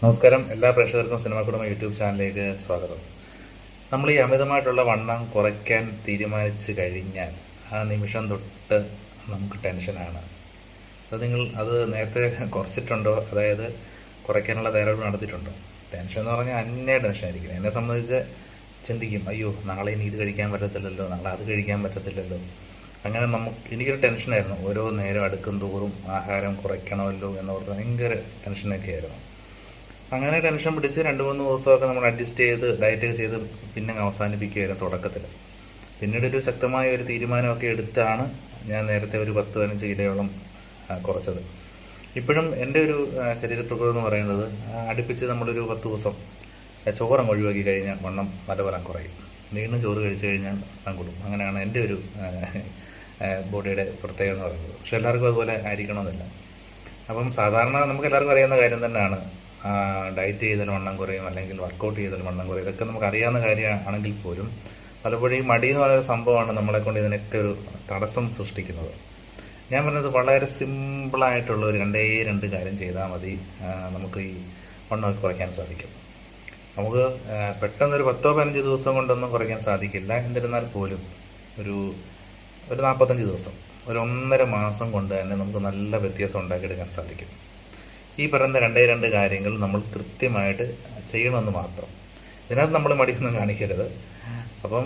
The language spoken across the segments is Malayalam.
നമസ്കാരം. എല്ലാ പ്രേക്ഷകർക്കും സിനിമ കുടുംബ യൂട്യൂബ് ചാനലിലേക്ക് സ്വാഗതം. നമ്മൾ ഈ അമിതമായിട്ടുള്ള വണ്ണം കുറയ്ക്കാൻ തീരുമാനിച്ചു കഴിഞ്ഞാൽ ആ നിമിഷം തൊട്ട് നമുക്ക് ടെൻഷനാണ് അത് നിങ്ങൾ അത് നേരത്തെ കുറച്ചിട്ടുണ്ടോ? അതായത് കുറയ്ക്കാനുള്ള തയ്യാറെടുപ്പ് നടത്തിയിട്ടുണ്ടോ? ടെൻഷൻ എന്ന് പറഞ്ഞാൽ അന്യ ടെൻഷനായിരിക്കും എന്നെ സംബന്ധിച്ച് ചിന്തിക്കും അയ്യോ നാളെ ഇനി ഇത് കഴിക്കാൻ പറ്റത്തില്ലല്ലോ നാളെ അത് കഴിക്കാൻ പറ്റത്തില്ലല്ലോ. അങ്ങനെ നമുക്ക് എനിക്കൊരു ടെൻഷനായിരുന്നു ഓരോ നേരം അടുക്കും തോറും ആഹാരം കുറയ്ക്കണമല്ലോ എന്നോർത്ത് ഭയങ്കര ടെൻഷനൊക്കെ ആയിരുന്നു. അങ്ങനെ ടെൻഷൻ പിടിച്ച് രണ്ട് മൂന്ന് ദിവസമൊക്കെ നമ്മൾ അഡ്ജസ്റ്റ് ചെയ്ത് ഡയറ്റ് ചെയ്ത് പിന്നെ അവസാനിപ്പിക്കുകയായിരുന്നു തുടക്കത്തിൽ. പിന്നീട് ഒരു ശക്തമായ ഒരു തീരുമാനമൊക്കെ എടുത്താണ് ഞാൻ നേരത്തെ ഒരു പത്ത് പതിനഞ്ച് കിലോയോളം കുറച്ചത്. ഇപ്പോഴും എന്റെ ഒരു ശരീരപ്രകൃതം എന്ന് പറയുന്നത് അടുപ്പിച്ച് നമ്മളൊരു പത്ത് ദിവസം ചോറം ഒഴിവാക്കി കഴിഞ്ഞാൽ വണ്ണം നല്ലപോലെ കുറയും. വീണ്ടും ചോറ് കഴിച്ചു കഴിഞ്ഞാൽ വണ്ണം കൂടും. അങ്ങനെയാണ് എന്റെ ഒരു ബോഡിയുടെ പ്രത്യേകത എന്ന് പറയുന്നത്. പക്ഷെ എല്ലാവർക്കും അതുപോലെ ആയിരിക്കണമെന്നില്ല. അപ്പം സാധാരണ നമുക്ക് എല്ലാവർക്കും അറിയാവുന്ന കാര്യം തന്നെയാണ്. ഡയറ്റ് ചെയ്തതിന് വണ്ണം കുറയും അല്ലെങ്കിൽ വർക്കൗട്ട് ചെയ്തതിന് വണ്ണം കുറയും. ഇതൊക്കെ നമുക്ക് അറിയാവുന്ന കാര്യമാണെങ്കിൽ പോലും പലപ്പോഴും ഈ മടി എന്ന് പറയുന്ന സംഭവമാണ് നമ്മളെ കൊണ്ട് ഇതിനൊക്കെ ഒരു തടസ്സം സൃഷ്ടിക്കുന്നത്. ഞാൻ പറഞ്ഞത് വളരെ സിമ്പിളായിട്ടുള്ള ഒരു രണ്ടേ രണ്ട് കാര്യം ചെയ്താൽ മതി. നമുക്ക് ഈ വണ്ണമൊക്കെ കുറയ്ക്കാൻ സാധിക്കും. നമുക്ക് പെട്ടെന്നൊരു പത്തോ പതിനഞ്ച് ദിവസം കൊണ്ടൊന്നും കുറയ്ക്കാൻ സാധിക്കില്ല. എന്നിരുന്നാൽ പോലും ഒരു ഒരു നാൽപ്പത്തഞ്ച് ദിവസം ഒരു ഒന്നര മാസം കൊണ്ട് തന്നെ നമുക്ക് നല്ല വ്യത്യാസം ഉണ്ടാക്കിയെടുക്കാൻ സാധിക്കും. ഈ പറയുന്ന രണ്ടേ രണ്ട് കാര്യങ്ങൾ നമ്മൾ കൃത്യമായിട്ട് ചെയ്യണമെന്ന് മാത്രം. ഇതിനകത്ത് നമ്മൾ മടിയൊന്നും കാണിക്കരുത്. അപ്പം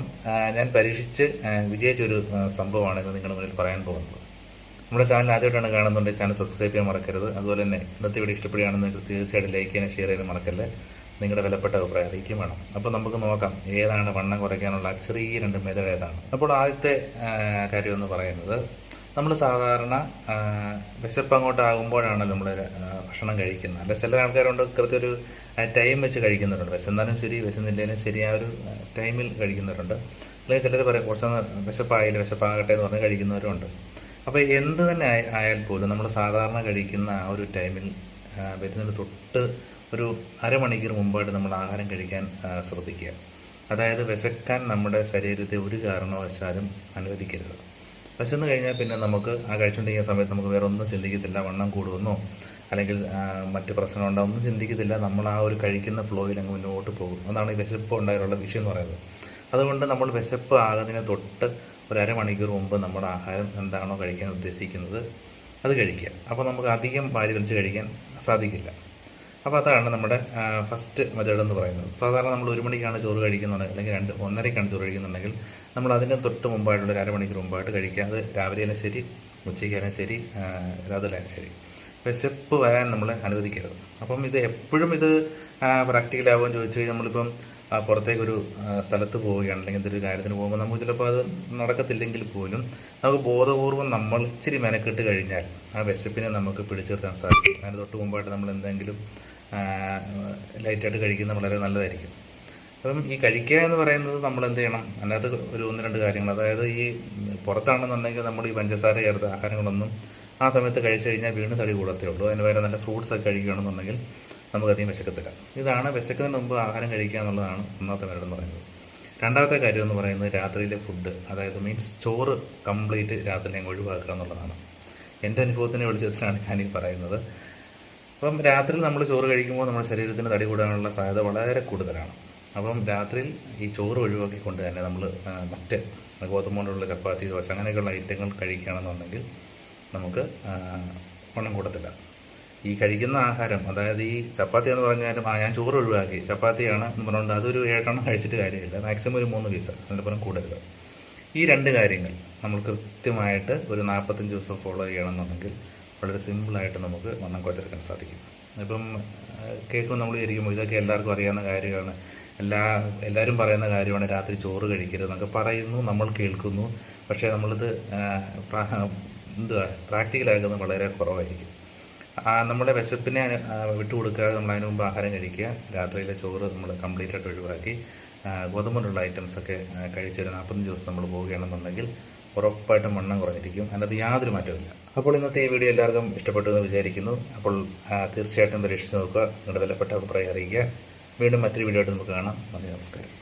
ഞാൻ പരീക്ഷിച്ച് വിജയിച്ചൊരു സംഭവമാണ് ഇന്ന് നിങ്ങളുടെ മുന്നിൽ പറയാൻ പോകുന്നത്. നമ്മുടെ ചാനൽ ആദ്യമായിട്ടാണ് കാണുന്നുണ്ടെങ്കിൽ ചാനൽ സബ്സ്ക്രൈബ് ചെയ്യാൻ മറക്കരുത്. അതുപോലെ തന്നെ ഇന്നത്തെ വീഡിയോ ഇഷ്ടപ്പെടുകയാണെന്ന് തീർച്ചയായിട്ടും ലൈക്ക് ചെയ്യാനും ഷെയർ ചെയ്യാനും മറക്കല്ലേ? നിങ്ങളുടെ വിലപ്പെട്ട അഭിപ്രായം അറിയിക്കും വേണം. അപ്പോൾ നമുക്ക് നോക്കാം ഏതാണ് വണ്ണം കുറയ്ക്കാനുള്ള ചെറിയ രണ്ട് മേഖല ഏതാണ്? അപ്പോൾ ആദ്യത്തെ കാര്യം എന്ന് പറയുന്നത് നമ്മൾ സാധാരണ വിശപ്പങ്ങോട്ടാകുമ്പോഴാണ് നമ്മൾ ഭക്ഷണം കഴിക്കുന്നത്. അല്ല ചില ആൾക്കാരുണ്ട് കൃത്യൊരു ടൈം വെച്ച് കഴിക്കുന്നവരുണ്ട്. വിശന്നാലും ശരി വിശന്നില്ലെങ്കിലും ശരി ആ ഒരു ടൈമിൽ കഴിക്കുന്നവരുണ്ട്. അല്ലെങ്കിൽ ചിലർ പറയും കുറച്ചൊന്ന് വിശപ്പായില്ല വിശപ്പാകട്ടെ എന്ന് പറഞ്ഞ് കഴിക്കുന്നവരുണ്ട് അപ്പോൾ എന്ത് തന്നെ ആയാൽ പോലും നമ്മൾ സാധാരണ കഴിക്കുന്ന ആ ഒരു ടൈമിൽ വരുന്നതിന് തൊട്ട് ഒരു അരമണിക്കൂർ മുമ്പായിട്ട് നമ്മൾ ആഹാരം കഴിക്കാൻ ശ്രദ്ധിക്കുക. അതായത് വിശക്കാൻ നമ്മുടെ ശരീരത്തെ ഒരു കാരണവശാലും അനുവദിക്കരുത്. വിശന്ന് കഴിഞ്ഞാൽ പിന്നെ നമുക്ക് ആ കഴിച്ചുകൊണ്ടിരിക്കുന്ന സമയത്ത് നമുക്ക് വേറെ ഒന്നും ചിന്തിക്കത്തില്ല വണ്ണം കൂടുമെന്നോ അല്ലെങ്കിൽ മറ്റ് പ്രശ്നം ഉണ്ടാകും ഒന്നും ചിന്തിക്കത്തില്ല നമ്മൾ ആ ഒരു കഴിക്കുന്ന ഫ്ലോയിൽ അങ്ങ് മുന്നോട്ട് പോകും. അതാണ് ഈ വിശപ്പ് ഉണ്ടായുള്ള വിഷയം എന്ന് പറയുന്നത്. അതുകൊണ്ട് നമ്മൾ വിശപ്പ് ആകുന്നതിന് തൊട്ട് ഒരു അരമണിക്കൂർ മുമ്പ് നമ്മുടെ ആഹാരം എന്താണോ കഴിക്കാൻ ഉദ്ദേശിക്കുന്നത് അത് കഴിക്കുക. അപ്പോൾ നമുക്ക് അധികം വാരി വലിച്ച് കഴിക്കാൻ സാധിക്കില്ല. അപ്പോൾ അതാണ് നമ്മുടെ ഫസ്റ്റ് മെത്തേഡ് എന്ന് പറയുന്നത്. സാധാരണ നമ്മൾ ഒരു മണിക്കാണ് ചോറ് കഴിക്കുന്നുണ്ടെങ്കിൽ അല്ലെങ്കിൽ രണ്ട് ഒന്നരയ്ക്കാണ് ചോറ് കഴിക്കുന്നുണ്ടെങ്കിൽ നമ്മൾ അതിന്റെ തൊട്ട് മുമ്പായിട്ടുള്ള ഒരു അരമണിക്കൂർ മുമ്പായിട്ട് കഴിക്കുക. അത് രാവിലെയാലും ശരി ഉച്ചയ്ക്കായാലും ശരി രാത്രിയിലായാലും ശരി. വിശപ്പ് വരാൻ നമ്മൾ അനുവദിക്കരുത്. അപ്പം ഇത് എപ്പോഴും ഇത് പ്രാക്ടിക്കലാകുമെന്ന് ചോദിച്ചു കഴിഞ്ഞാൽ നമ്മളിപ്പം പുറത്തേക്കൊരു സ്ഥലത്ത് പോവുകയാണ് അല്ലെങ്കിൽ എന്തൊരു കാര്യത്തിന് പോകുമ്പോൾ നമുക്ക് ചിലപ്പോൾ അത് നടക്കത്തില്ലെങ്കിൽ പോലും നമുക്ക് ബോധപൂർവം നമ്മൾ ഇച്ചിരി മെനക്കെട്ട് കഴിഞ്ഞാൽ ആ വിശപ്പിനെ നമുക്ക് പിടിച്ചു സാധിക്കും. അതിന് തൊട്ട് മുമ്പായിട്ട് നമ്മൾ എന്തെങ്കിലും ലൈറ്റായിട്ട് കഴിക്കുന്നത് വളരെ നല്ലതായിരിക്കും. അപ്പം ഈ കഴിക്കുക എന്ന് പറയുന്നത് നമ്മൾ എന്ത് ചെയ്യണം? അല്ലാത്ത ഒരു ഒന്ന് രണ്ട് കാര്യങ്ങൾ. അതായത് ഈ പുറത്താണെന്നുണ്ടെങ്കിൽ നമ്മൾ ഈ പഞ്ചസാര ചേർത്ത ആഹാരങ്ങളൊന്നും ആ സമയത്ത് കഴിച്ചു കഴിഞ്ഞാൽ വീണ്ടും തടി കൂടത്തേ ഉള്ളൂ. അതിന് വേറെ നല്ല ഫ്രൂട്ട്സ് ഒക്കെ കഴിക്കുകയാണെന്നുണ്ടെങ്കിൽ നമുക്കധികം വിശക്കത്തില്ല. ഇതാണ് വിശക്കുന്നതിന് മുമ്പ് ആഹാരം കഴിക്കുക എന്നുള്ളതാണ് ഒന്നാമത്തെ കാര്യം എന്ന് പറയുന്നത്. രണ്ടാമത്തെ കാര്യം എന്ന് പറയുന്നത് രാത്രിയിലെ ഫുഡ് അതായത് മീൻസ് ചോറ് കംപ്ലീറ്റ് രാത്രി ഞങ്ങൾ ഒഴിവാക്കുക എന്നുള്ളതാണ്. എന്റെ അനുഭവത്തിന്റെ വെളിച്ചത്തിലാണ് ഞാനീ പറയുന്നത്. അപ്പം രാത്രി നമ്മൾ ചോറ് കഴിക്കുമ്പോൾ നമ്മുടെ ശരീരത്തിന് തടി കൂടാനുള്ള സാധ്യത വളരെ കൂടുതലാണ്. അപ്പം രാത്രിയിൽ ഈ ചോറ് ഒഴിവാക്കിക്കൊണ്ട് തന്നെ നമ്മൾ മറ്റ് ഗോതമ്പ് കൊണ്ടുള്ള ചപ്പാത്തി ദോശ അങ്ങനെയൊക്കെയുള്ള ഐറ്റങ്ങൾ കഴിക്കുകയാണെന്നുണ്ടെങ്കിൽ നമുക്ക് വണ്ണം കൂടത്തില്ല. ഈ കഴിക്കുന്ന ആഹാരം അതായത് ഈ ചപ്പാത്തി എന്ന് പറഞ്ഞാലും ആ ഞാൻ ചോറ് ഒഴിവാക്കി ചപ്പാത്തിയാണ് എന്ന് പറഞ്ഞുകൊണ്ട് അതൊരു ഏഴെണ്ണം കഴിച്ചിട്ട് കാര്യമില്ല. മാക്സിമം ഒരു മൂന്ന് പീസ് അതിനപ്പുറം കൂടരുത്. ഈ രണ്ട് കാര്യങ്ങൾ നമ്മൾ കൃത്യമായിട്ട് ഒരു നാൽപ്പത്തഞ്ച് ദിവസം ഫോളോ ചെയ്യണമെന്നുണ്ടെങ്കിൽ വളരെ സിമ്പിളായിട്ട് നമുക്ക് വണ്ണം കുറച്ചെടുക്കാൻ സാധിക്കും. ഇപ്പം കേൾക്കുമ്പോൾ നമ്മൾ വിചാരിക്കുമ്പോൾ ഇതൊക്കെ എല്ലാവർക്കും അറിയാവുന്ന കാര്യമാണ്. എല്ലാ എല്ലാവരും പറയുന്ന കാര്യമാണ് രാത്രി ചോറ് കഴിക്കരുത് എന്നൊക്കെ പറയുന്നു നമ്മൾ കേൾക്കുന്നു. പക്ഷേ നമ്മളിത് എന്തുവാ പ്രാക്ടിക്കലാക്കുന്നത് വളരെ കുറവായിരിക്കും. നമ്മുടെ വിശപ്പിനെ വിട്ടു കൊടുക്കാതെ വിട്ടുകൊടുക്കാതെ നമ്മൾ അതിന് മുമ്പ് ആഹാരം കഴിക്കുക. രാത്രിയിലെ ചോറ് നമ്മൾ കംപ്ലീറ്റ് ആയിട്ട് ഒഴിവാക്കി ഗോതമ്പുകൊണ്ടുള്ള ഐറ്റംസൊക്കെ കഴിച്ചൊരു നാൽപ്പത്തഞ്ച് ദിവസം നമ്മൾ പോവുകയാണെന്നുണ്ടെങ്കിൽ ഉറപ്പായിട്ടും വണ്ണം കുറഞ്ഞിരിക്കും. അതിനകത്ത് യാതൊരു മാറ്റവുമില്ല. അപ്പോൾ ഇന്നത്തെ ഈ വീഡിയോ എല്ലാവർക്കും ഇഷ്ടപ്പെട്ടു എന്ന് വിചാരിക്കുന്നു. അപ്പോൾ തീർച്ചയായിട്ടും പരീക്ഷിച്ച് നോക്കുക. നിങ്ങളുടെ വിലപ്പെട്ട അഭിപ്രായം അറിയിക്കുക. വീണ്ടും മറ്റൊരു വീഡിയോ ആയിട്ട് നമുക്ക് കാണാം. നന്ദി നമസ്കാരം.